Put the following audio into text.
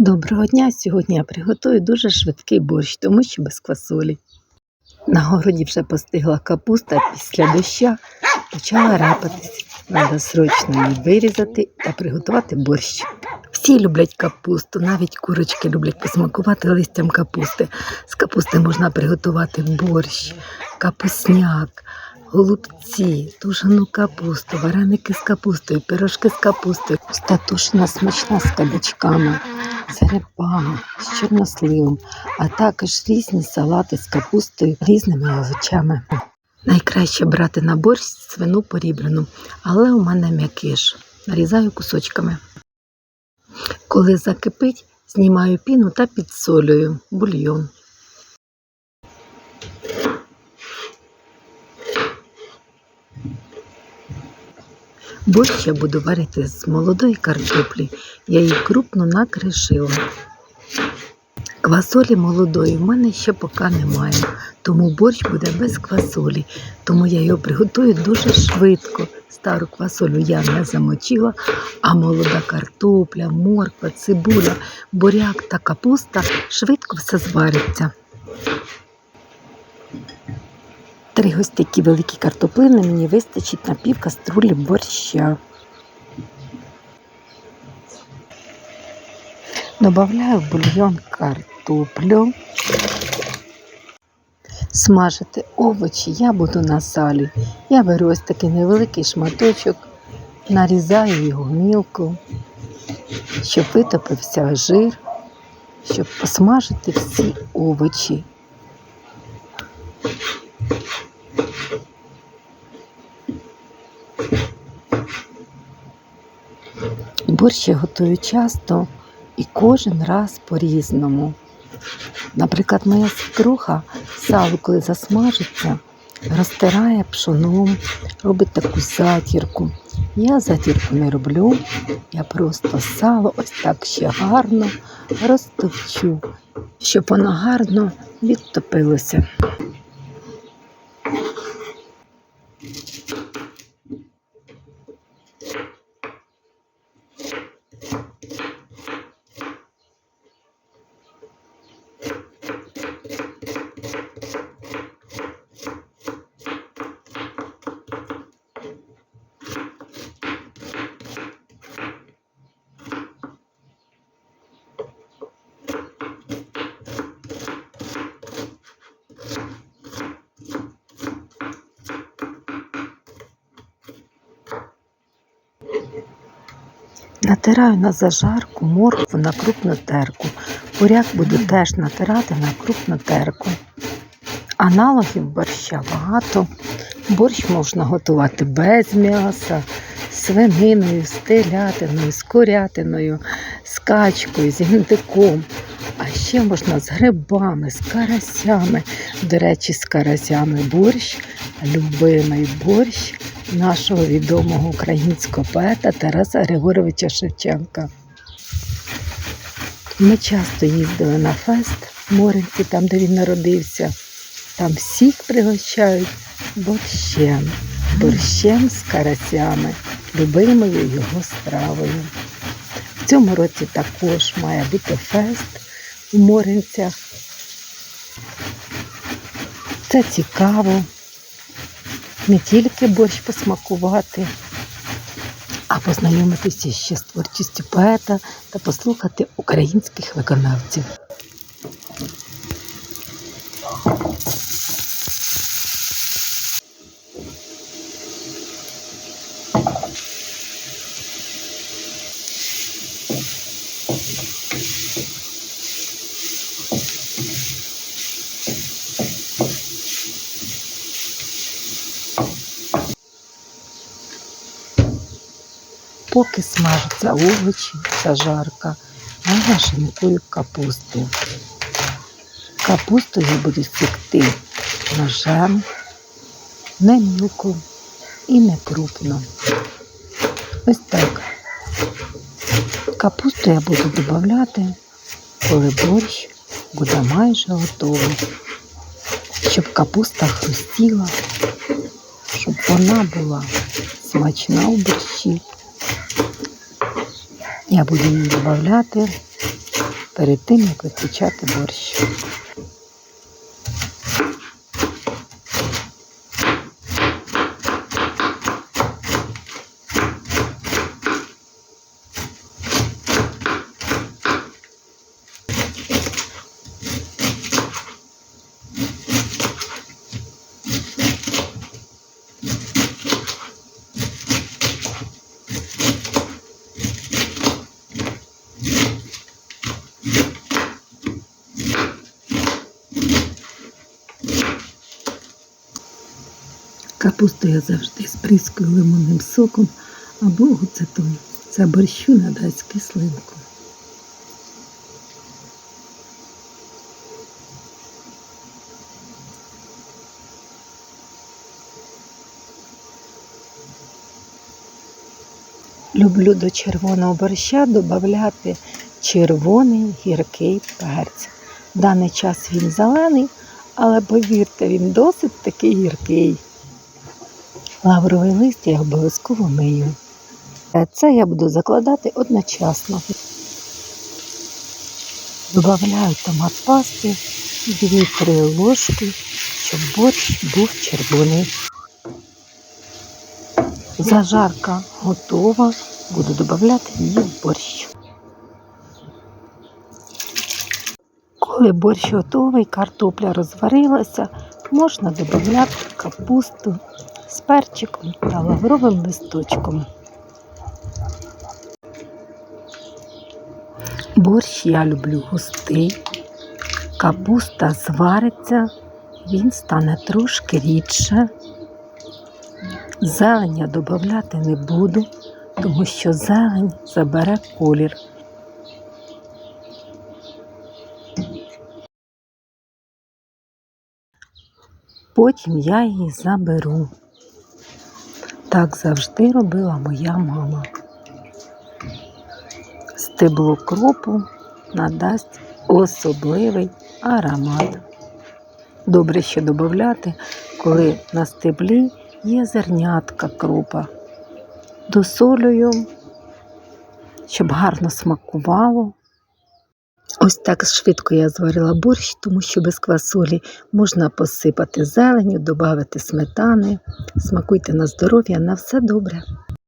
Доброго дня! Сьогодні я приготую дуже швидкий борщ, тому що без квасолі. На городі вже постигла капуста після доща, почала репатись. Треба срочно її вирізати та приготувати борщ. Всі люблять капусту, навіть курочки люблять посмакувати листям капусти. З капусти можна приготувати борщ, капусняк, голубці, тушену капусту, вареники з капустою, пирожки з капустою, статушна смачна з кабачками грибами, з чорносливом, а також різні салати з капустою, різними овочами. Найкраще брати на борщ свину поріблену, але у мене м'якиш. Нарізаю кусочками. Коли закипить, знімаю піну та підсолюю бульйон. Борщ я буду варити з молодої картоплі. Я її крупно накришила. Квасолі молодої в мене ще поки немає, тому борщ буде без квасолі. Тому я його приготую дуже швидко. Стару квасолю я не замочила, а молода картопля, морква, цибуля, буряк та капуста швидко все звариться. Три ось такі великі картоплини мені вистачить на пів каструлі борща. Добавляю в бульйон картоплю. Смажити овочі я буду на салі. Я беру ось такий невеликий шматочок, нарізаю його мілко, щоб витопився жир, щоб посмажити всі овочі. Борщ я готую часто і кожен раз по-різному. Наприклад, моя свекруха сало, коли засмажиться, розтирає пшоном, робить таку затірку. Я затірку не роблю, я просто сало ось так ще гарно розтовчу, щоб воно гарно відтопилося. Thank you. Натираю на зажарку моркву на крупну терку. Буряк буду теж натирати на крупну терку. Аналогів борща багато. Борщ можна готувати без м'яса, свининою, з телятиною, з курятиною, з качкою, з гіндиком. А ще можна з грибами, з карасями. До речі, з карасями борщ, любимий борщ нашого відомого українського поета Тараса Григоровича Шевченка. Ми часто їздили на фест в Моринці, там, де він народився. Там всіх пригощають борщем, борщем з карасями, любимою його стравою. В цьому році також має бути фест у Моринцях. Це цікаво не тільки борщ посмакувати, а познайомитися ще з творчістю поета та послухати українських виконавців. Поки смажаться овочі, зажарка, я нашинкую капусту. Капусту я буду сікти ножем, не мілко і не крупно. Ось так. Капусту я буду додати, коли борщ буде майже готовий. Щоб капуста хрустіла, щоб вона була смачна у борщі. Я буду її додати перед тим, як випічати борщ. Капусту я завжди сприскую лимонним соком або гуцетом. Це борщу надасть кислинку. Люблю до червоного борща додати червоний гіркий перець. В даний час він зелений, але повірте, він досить такий гіркий. Лавровий лист я обов'язково мию. Е, Це я буду закладати одночасно. Добавляю томат пасти 2-3 ложки, щоб борщ був червоний. Зажарка готова. Буду додавати її в борщ. Коли борщ готовий, картопля розварилася, можна додати капусту з перчиком та лавровим листочком. Борщ я люблю густий, капуста звариться, він стане трошки рідше. Зелень я додати не буду, тому що зелень забере колір. Потім я її заберу. Так завжди робила моя мама. Стебло кропу надасть особливий аромат. Добре ще додати, коли на стеблі є зернятка кропа. Досолюю, щоб гарно смакувало. Ось так швидко я зварила борщ, тому що без квасолі можна посипати зеленю, додати сметани. Смакуйте на здоров'я, на все добре.